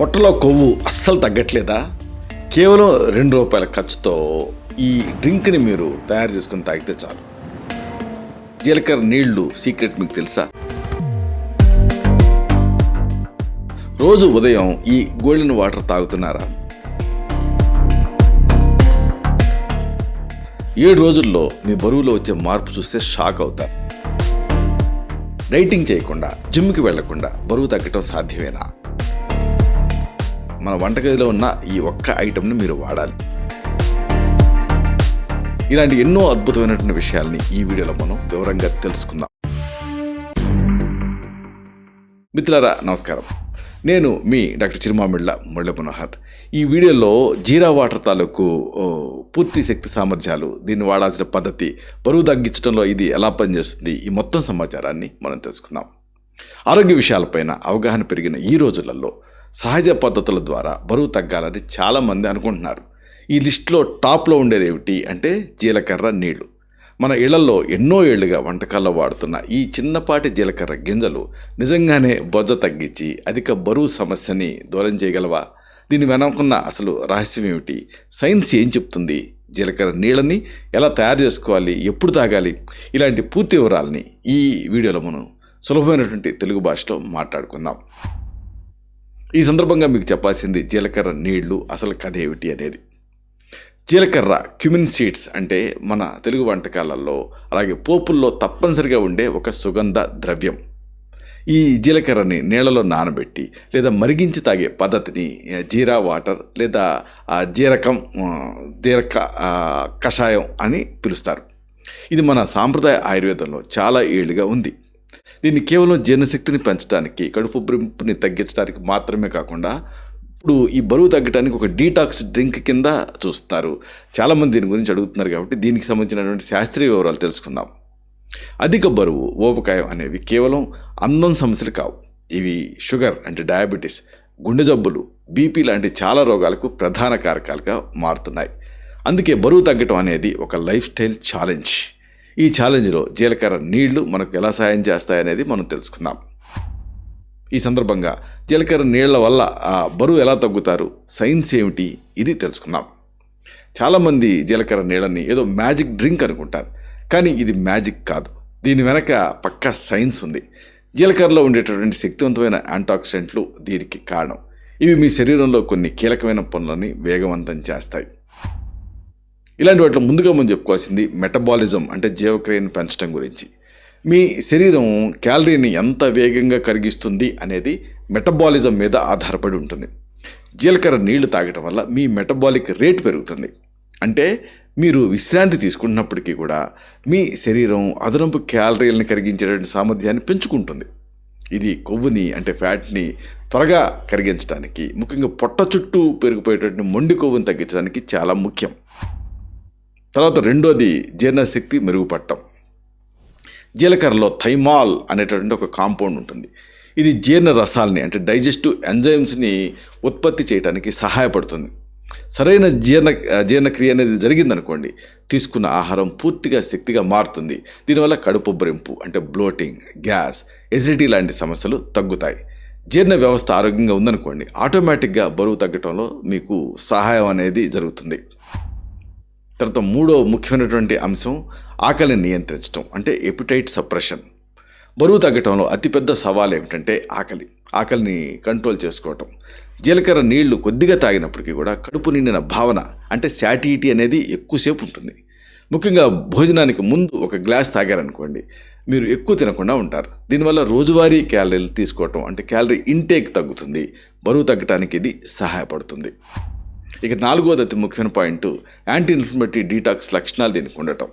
పొట్టలో కొవ్వు అస్సలు తగ్గట్లేదా? కేవలం రెండు రూపాయల ఖర్చుతో ఈ డ్రింక్ని మీరు తయారు చేసుకుని తాగితే చాలు. జీలకర్ర నీళ్ళు సీక్రెట్ మీకు తెలుసా? రోజు ఉదయం ఈ గోల్డెన్ వాటర్ తాగుతున్నారా? ఏడు రోజుల్లో మీ బరువులో వచ్చే మార్పు చూస్తే షాక్ అవుతారు డైటింగ్ చేయకుండా జిమ్కి వెళ్ళకుండా బరువు తగ్గటం సాధ్యమేనా? మన వంటగదిలో ఉన్న ఈ ఒక్క ఐటమ్ని మీరు వాడాలి. ఇలాంటి ఎన్నో అద్భుతమైనటువంటి విషయాల్ని ఈ వీడియోలో మనం వివరంగా తెలుసుకుందాం. మిత్రులారా నమస్కారం. నేను మీ డాక్టర్ చిరుమామిళ్ళ మురళి మనోహర్. ఈ వీడియోలో జీరా వాటర్ తాలూకు పూర్తి శక్తి సామర్థ్యాలు దీన్ని వాడాల్సిన పద్ధతి బరువు తగ్గించడంలో ఇది ఎలా పనిచేస్తుంది ఈ మొత్తం సమాచారాన్ని మనం తెలుసుకుందాం. ఆరోగ్య విషయాలపైన అవగాహన పెరిగిన ఈ రోజులలో సహజ పద్ధతుల ద్వారా బరువు తగ్గాలని చాలామంది అనుకుంటున్నారు. ఈ లిస్టులో టాప్లో ఉండేది ఏమిటి అంటే జీలకర్ర నీళ్ళు. మన ఇళ్ళలో ఎన్నో ఏళ్ళుగా వంటకాల్లో వాడుతున్న ఈ చిన్నపాటి జీలకర్ర గింజలు నిజంగానే బొజ్జ తగ్గించి అధిక బరువు సమస్యని దూరం చేయగలవా? దీని వెనకున్న అసలు రహస్యం ఏమిటి? సైన్స్ ఏం చెప్తుంది? జీలకర్ర నీళ్ళని ఎలా తయారు చేసుకోవాలి? ఎప్పుడు తాగాలి? ఇలాంటి పూర్తి వివరాలని ఈ వీడియోలో మనం సులభమైనటువంటి తెలుగు భాషలో మాట్లాడుకుందాం. ఈ సందర్భంగా మీకు చెప్పాల్సింది జీలకర్ర నీళ్ళు అసలు కథ ఏమిటి అనేది. జీలకర్ర క్యుమిన్ సీడ్స్ అంటే మన తెలుగు వంటకాలలో అలాగే పోపుల్లో తప్పనిసరిగా ఉండే ఒక సుగంధ ద్రవ్యం. ఈ జీలకర్రని నీళ్ళలో నానబెట్టి లేదా మరిగించి తాగే పద్ధతిని జీరా వాటర్ లేదా జీరకం జీరక కషాయం అని పిలుస్తారు. ఇది మన సాంప్రదాయ ఆయుర్వేదంలో చాలా ఏళ్ళుగా ఉంది. దీన్ని కేవలం జీర్ణశక్తిని పెంచడానికి కడుపు బ్రింపుని తగ్గించడానికి మాత్రమే కాకుండా ఇప్పుడు ఈ బరువు తగ్గడానికి ఒక డీటాక్స్ డ్రింక్ కింద చూస్తారు చాలామంది దీని గురించి అడుగుతున్నారు కాబట్టి దీనికి సంబంధించినటువంటి శాస్త్రీయ వివరాలు తెలుసుకుందాం. అధిక బరువు ఊబకాయం అనేవి కేవలం అందం సమస్యలు కావు. ఇవి షుగర్ అంటే డయాబెటీస్ గుండె జబ్బులు బీపీ లాంటి చాలా రోగాలకు ప్రధాన కారకాలుగా మారుతున్నాయి. అందుకే బరువు తగ్గటం అనేది ఒక లైఫ్ స్టైల్ ఛాలెంజ్ ఈ ఛాలెంజ్లో జీలకర్ర నీళ్ళు మనకు ఎలా సహాయం చేస్తాయనేది మనం తెలుసుకుందాం. ఈ సందర్భంగా జీలకర్ర నీళ్ళ వల్ల ఆ బరువు ఎలా తగ్గుతారు సైన్స్ ఏమిటి ఇది తెలుసుకుందాం. చాలామంది జీలకర్ర నీళ్ళని ఏదో మ్యాజిక్ డ్రింక్ అనుకుంటారు కానీ ఇది మ్యాజిక్ కాదు. దీని వెనక పక్కా సైన్స్ ఉంది. జీలకర్రలో ఉండేటటువంటి శక్తివంతమైన యాంటాక్సిడెంట్లు దీనికి కారణం. ఇవి మీ శరీరంలో కొన్ని కీలకమైన పనులని వేగవంతం చేస్తాయి. ఇలాంటి వాటిలో ముందుగా మనం చెప్పుకోవాల్సింది మెటబాలిజం అంటే జీవక్రియను పెంచడం గురించి. మీ శరీరం క్యాలరీని ఎంత వేగంగా కరిగిస్తుంది అనేది మెటబాలిజం మీద ఆధారపడి ఉంటుంది. జీలకర్ర నీళ్ళు తాగటం వల్ల మీ మెటబాలిక్ రేట్ పెరుగుతుంది. అంటే మీరు విశ్రాంతి తీసుకున్నప్పటికీ కూడా మీ శరీరం అదనపు క్యాలరీలను కరిగించేటువంటి సామర్థ్యాన్ని పెంచుకుంటుంది. ఇది కొవ్వుని అంటే ఫ్యాట్ని త్వరగా కరిగించడానికి ముఖ్యంగా పొట్ట చుట్టూ పెరిగిపోయేటువంటి మొండి కొవ్వుని తగ్గించడానికి చాలా ముఖ్యం. తర్వాత రెండోది జీర్ణశక్తి మెరుగుపడటం. జీలకర్రలో థైమాల్ అనేటటువంటి ఒక కాంపౌండ్ ఉంటుంది. ఇది జీర్ణ రసాలని అంటే డైజెస్టివ్ ఎంజైమ్స్ని ఉత్పత్తి చేయడానికి సహాయపడుతుంది. సరైన జీర్ణ జీర్ణక్రియ అనేది జరిగిందనుకోండి తీసుకున్న ఆహారం పూర్తిగా శక్తిగా మారుతుంది. దీనివల్ల కడుపు ఉబ్బరింపు అంటే బ్లోటింగ్ గ్యాస్ ఎసిడిటీ లాంటి సమస్యలు తగ్గుతాయి. జీర్ణ వ్యవస్థ ఆరోగ్యంగా ఉందనుకోండి ఆటోమేటిక్గా బరువు తగ్గటంలో మీకు సహాయం అనేది జరుగుతుంది. తర్వాత మూడో ముఖ్యమైనటువంటి అంశం ఆకలిని నియంత్రించడం అంటే ఎపిటైట్ సప్రెషన్ బరువు తగ్గటంలో అతిపెద్ద సవాల్ ఏమిటంటే ఆకలి. ఆకలిని కంట్రోల్ చేసుకోవటం. జీలకర్ర నీళ్ళు కొద్దిగా తాగినప్పటికీ కూడా కడుపు నిండిన భావన అంటే శాటిటీ అనేది ఎక్కువసేపు ఉంటుంది. ముఖ్యంగా భోజనానికి ముందు ఒక గ్లాస్ తాగారనుకోండి మీరు ఎక్కువ తినకుండా ఉంటారు. దీనివల్ల రోజువారీ క్యాలరీలు తీసుకోవటం అంటే క్యాలరీ ఇంటేక్ తగ్గుతుంది. బరువు తగ్గడానికి ఇది సహాయపడుతుంది. ఇక నాలుగోది అతి ముఖ్యమైన పాయింట్ యాంటీ ఇన్ఫ్లమేటరీ డీటాక్స్ లక్షణాలు దీనికి ఉండటం.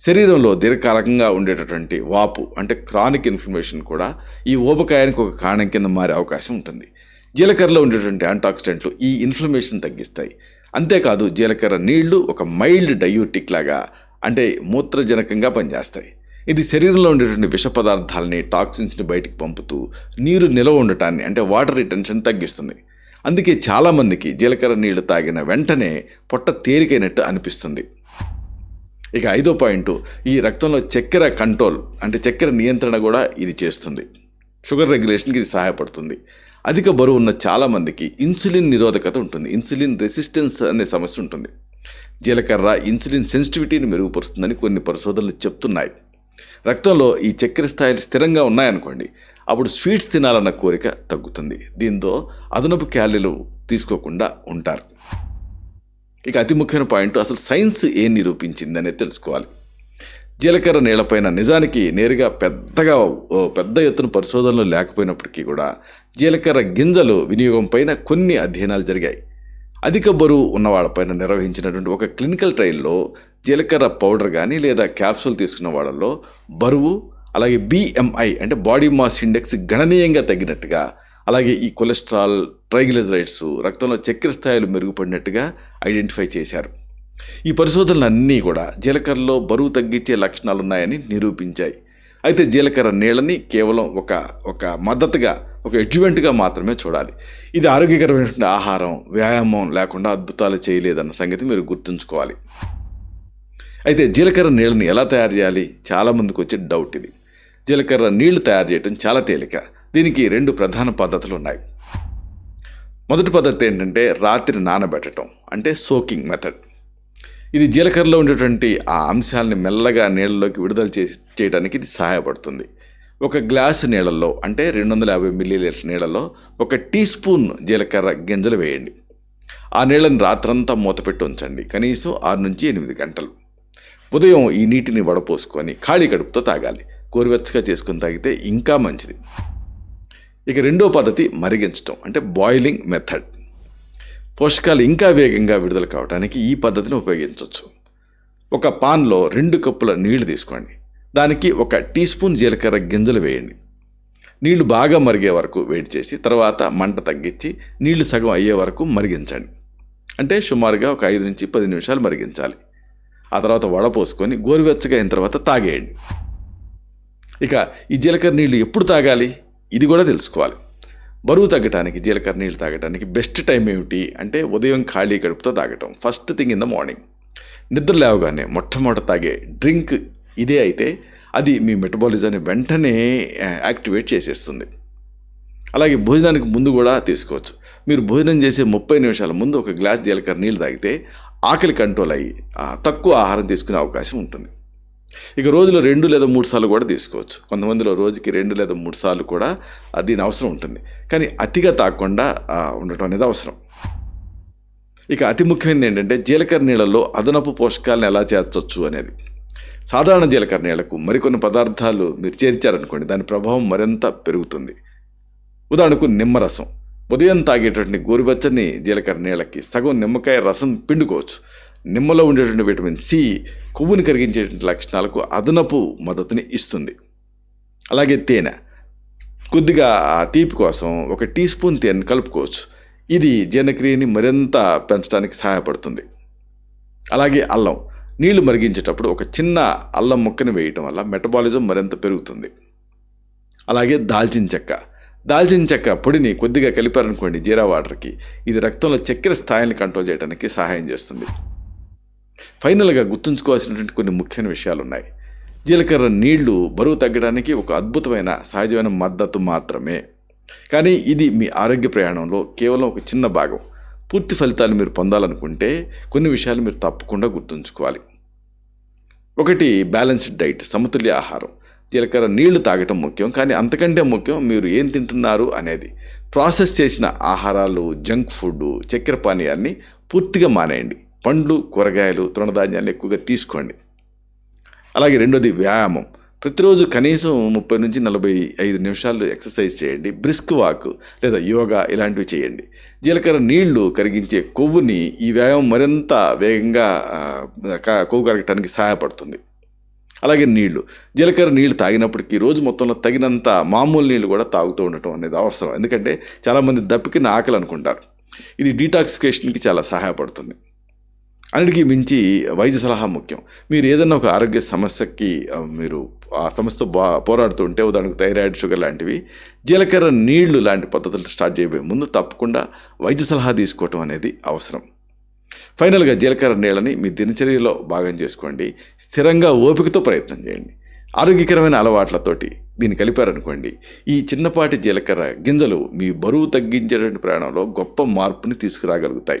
శరీరంలో దీర్ఘకాలకంగా ఉండేటటువంటి వాపు అంటే క్రానిక్ ఇన్ఫ్లమేషన్ కూడా ఈ ఊబకాయానికి ఒక కారణం కింద మారే అవకాశం ఉంటుంది. జీలకర్రలో ఉండేటువంటి యాంటాక్సిడెంట్లు ఈ ఇన్ఫ్లమేషన్ తగ్గిస్తాయి. అంతేకాదు జీలకర్ర నీళ్ళు ఒక మైల్డ్ డయూటిక్ లాగా అంటే మూత్రజనకంగా పనిచేస్తాయి. ఇది శరీరంలో ఉండేటువంటి విష పదార్థాలని టాక్సిన్స్ని బయటికి పంపుతూ నీరు నిలవ ఉండటాన్ని అంటే వాటర్ రిటెన్షన్ తగ్గిస్తుంది. అందుకే చాలామందికి జీలకర్ర నీళ్ళు తాగిన వెంటనే పొట్ట తేలికైనట్టు అనిపిస్తుంది. ఇక ఐదో పాయింట్ ఈ రక్తంలో చక్కెర కంట్రోల్ అంటే చక్కెర నియంత్రణ కూడా ఇది చేస్తుంది. షుగర్ రెగ్యులేషన్కి ఇది సహాయపడుతుంది. అధిక బరువు ఉన్న చాలామందికి ఇన్సులిన్ నిరోధకత ఉంటుంది. ఇన్సులిన్ రెసిస్టెన్స్ అనే సమస్య ఉంటుంది. జీలకర్ర ఇన్సులిన్ సెన్సిటివిటీని మెరుగుపరుస్తుందని కొన్ని పరిశోధనలు చెప్తున్నాయి. రక్తంలో ఈ చక్కెర స్థాయిలు స్థిరంగా ఉన్నాయనుకోండి అప్పుడు స్వీట్స్ తినాలన్న కోరిక తగ్గుతుంది. దీంతో అదనపు క్యాలరీలు తీసుకోకుండా ఉంటారు. ఇక అతి ముఖ్యమైన పాయింట్ అసలు సైన్స్ ఏం నిరూపించింది అనేది తెలుసుకోవాలి. జీలకర్ర నీళ్ళపైన నిజానికి నేరుగా పెద్దగా పెద్ద ఎత్తున పరిశోధనలు లేకపోయినప్పటికీ కూడా జీలకర్ర గింజలు వినియోగంపైన కొన్ని అధ్యయనాలు జరిగాయి. అధిక బరువు ఉన్న వాళ్ళపైన నిర్వహించినటువంటి ఒక క్లినికల్ ట్రయల్లో జీలకర్ర పౌడర్ కానీ లేదా క్యాప్సూల్ తీసుకున్న వాళ్ళల్లో బరువు అలాగే బిఎంఐ అంటే బాడీ మాస్ ఇండెక్స్ గణనీయంగా తగ్గినట్టుగా అలాగే ఈ కొలెస్ట్రాల్ ట్రైగ్లిజరైడ్స్ రక్తంలో చక్కెర స్థాయిలు మెరుగుపడినట్టుగా ఐడెంటిఫై చేశారు. ఈ పరిశోధనలు అన్నీ కూడా జీలకర్రలో బరువు తగ్గించే లక్షణాలు ఉన్నాయని నిరూపించాయి. అయితే జీలకర్ర నీళ్ళని కేవలం ఒక ఒక మద్దతుగా ఒక ఎడ్యువెంట్గా మాత్రమే చూడాలి. ఇది ఆరోగ్యకరమైనటువంటి ఆహారం వ్యాయామం లేకుండా అద్భుతాలు చేయలేదన్న సంగతి మీరు గుర్తుంచుకోవాలి. అయితే జీలకర్ర నీళ్ళని ఎలా తయారు చేయాలి? చాలామందికి వచ్చే డౌట్ ఇది. జీలకర్ర నీళ్ళు తయారు చేయడం చాలా తేలిక. దీనికి రెండు ప్రధాన పద్ధతులు ఉన్నాయి మొదటి పద్ధతి ఏంటంటే రాత్రి నానబెట్టడం అంటే సోకింగ్ మెథడ్. ఇది జీలకర్రలో ఉండేటువంటి ఆ అంశాలని మెల్లగా నీళ్ళలోకి విడుదల చేసి చేయడానికి ఇది సహాయపడుతుంది. ఒక గ్లాసు నీళ్ళల్లో అంటే రెండు వందల యాభై మిల్లీలీటర్ నీళ్ళలో ఒక టీ స్పూన్ జీలకర్ర గింజలు వేయండి. ఆ నీళ్ళని రాత్రంతా మూతపెట్టి ఉంచండి కనీసం ఆరు నుంచి ఎనిమిది గంటలు. ఉదయం ఈ నీటిని వడపోసుకొని ఖాళీ కడుపుతో తాగాలి. గోరువెచ్చగా చేసుకొని తాగితే ఇంకా మంచిది. ఇక రెండో పద్ధతి మరిగించడం అంటే బాయిలింగ్ మెథడ్ పోషకాలు ఇంకా వేగంగా విడుదల కావడానికి ఈ పద్ధతిని ఉపయోగించవచ్చు. ఒక పాన్లో రెండు కప్పుల నీళ్ళు తీసుకోండి. దానికి ఒక టీ స్పూన్ జీలకర్ర గింజలు వేయండి. నీళ్ళు బాగా మరిగే వరకు వేడి చేసి తర్వాత మంట తగ్గించి నీళ్ళు సగం అయ్యే వరకు మరిగించండి. అంటే సుమారుగా ఒక ఐదు నుంచి పది నిమిషాలు మరిగించాలి. ఆ తర్వాత వడపోసుకొని గోరువెచ్చగా అయిన తర్వాత తాగేయండి. ఇక ఈ జీలకర్ర నీళ్ళు ఎప్పుడు తాగాలి? ఇది కూడా తెలుసుకోవాలి. బరువు తగ్గడానికి జీలకర్ర నీళ్ళు తాగడానికి బెస్ట్ టైం ఏమిటి అంటే ఉదయం ఖాళీ కడుపుతో తాగటం. First thing in the morning. నిద్ర లేవగానే మొట్టమొదట తాగే డ్రింక్ ఇదే అయితే అది మీ మెటబాలిజాన్ని వెంటనే యాక్టివేట్ చేసేస్తుంది. అలాగే భోజనానికి ముందు కూడా తీసుకోవచ్చు. మీరు భోజనం చేసే ముప్పై నిమిషాల ముందు ఒక గ్లాస్ జీలకర్ర నీళ్ళు తాగితే ఆకలి కంట్రోల్ అయ్యి తక్కువ ఆహారం తీసుకునే అవకాశం ఉంటుంది. ఇక రోజులో రెండు లేదా మూడు సార్లు కూడా తీసుకోవచ్చు. కొంతమందిలో రోజుకి రెండు లేదా మూడు సార్లు కూడా దీని అవసరం ఉంటుంది. కానీ అతిగా తాగకుండా ఉండటం అనేది అవసరం. ఇక అతి ముఖ్యమైనది ఏంటంటే జీలకర్ర నీళ్ళలో అదనపు పోషకాలను ఎలా చేర్చవచ్చు అనేది. సాధారణ జీలకర్ర నీళ్ళకు మరికొన్ని పదార్థాలు మీరు చేర్చారనుకోండి దాని ప్రభావం మరింత పెరుగుతుంది. ఉదాహరణకు నిమ్మరసం. ఉదయం తాగేటటువంటి గోరువెచ్చని జీలకర్ర నీళ్ళకి సగం నిమ్మకాయ రసం పిండుకోవచ్చు. నిమ్మలో ఉండేటువంటి విటమిన్ సి కొవ్వుని కరిగించేటువంటి లక్షణాలకు అదనపు మద్దతుని ఇస్తుంది. అలాగే తేనె. కొద్దిగా తీపి కోసం ఒక టీ స్పూన్ తేనె కలుపుకోవచ్చు. ఇది జీర్ణక్రియని మరింత పెంచడానికి సహాయపడుతుంది. అలాగే అల్లం. నీళ్ళు మరిగించేటప్పుడు ఒక చిన్న అల్లం ముక్కని వేయటం వల్ల మెటబాలిజం మరింత పెరుగుతుంది. అలాగే దాల్చిన చెక్క. దాల్చిన చెక్క పొడిని కొద్దిగా కలిపారనుకోండి జీరా వాటర్కి. ఇది రక్తంలో చక్కెర స్థాయిని కంట్రోల్ చేయడానికి సహాయం చేస్తుంది. ఫైనల్గా గుర్తుంచుకోవాల్సినటువంటి కొన్ని ముఖ్యమైన విషయాలు ఉన్నాయి జీలకర్ర నీళ్ళు బరువు తగ్గడానికి ఒక అద్భుతమైన సహజమైన మద్దతు మాత్రమే. కానీ ఇది మీ ఆరోగ్య ప్రయాణంలో కేవలం ఒక చిన్న భాగం. పూర్తి ఫలితాలు మీరు పొందాలనుకుంటే కొన్ని విషయాలు మీరు తప్పకుండా గుర్తుంచుకోవాలి. ఒకటి బ్యాలెన్స్డ్ డైట్ సమతుల్య ఆహారం. జీలకర్ర నీళ్ళు తాగటం ముఖ్యం కానీ అంతకంటే ముఖ్యం మీరు ఏం తింటున్నారు అనేది. ప్రాసెస్ చేసిన ఆహారాలు జంక్ ఫుడ్ చక్కెర పానీయాన్ని పూర్తిగా మానేయండి. పండ్లు కూరగాయలు తృణధాన్యాలు ఎక్కువగా తీసుకోండి. అలాగే రెండోది వ్యాయామం. ప్రతిరోజు కనీసం ముప్పై నుంచి నలభై ఐదు నిమిషాలు ఎక్సర్సైజ్ చేయండి. బ్రిస్క్ వాక్ లేదా యోగా ఇలాంటివి చేయండి. జీలకర్ర నీళ్ళు కరిగించే కొవ్వుని ఈ వ్యాయామం మరింత వేగంగా కొవ్వు కరగటానికి సహాయపడుతుంది. అలాగే నీళ్ళు. జీలకర్ర నీళ్ళు తాగినప్పటికీ రోజు మొత్తంలో తగినంత మామూలు నీళ్ళు కూడా తాగుతూ ఉండటం అనేది అవసరం. ఎందుకంటే చాలామంది దప్పికిన ఆకలి అనుకుంటారు ఇది డీటాక్సిఫికేషన్కి చాలా సహాయపడుతుంది. అన్నిటికీ మించి వైద్య సలహా ముఖ్యం. మీరు ఏదైనా ఒక ఆరోగ్య సమస్యకి మీరు ఆ సమస్యతో బా పోరాడుతుంటే ఉదాహరణకు థైరాయిడ్ షుగర్ లాంటివి జీలకర్ర నీళ్ళు లాంటి పద్ధతులు స్టార్ట్ చేయబోయే ముందు తప్పకుండా వైద్య సలహా తీసుకోవటం అనేది అవసరం. ఫైనల్గా జీలకర్ర నీళ్ళని మీ దినచర్యలో భాగం చేసుకోండి. స్థిరంగా ఓపికతో ప్రయత్నం చేయండి. ఆరోగ్యకరమైన అలవాట్లతోటి దీన్ని కలిపారనుకోండి. ఈ చిన్నపాటి జీలకర్ర గింజలు మీ బరువు తగ్గించేటువంటి ప్రయాణంలో గొప్ప మార్పుని తీసుకురాగలుగుతాయి.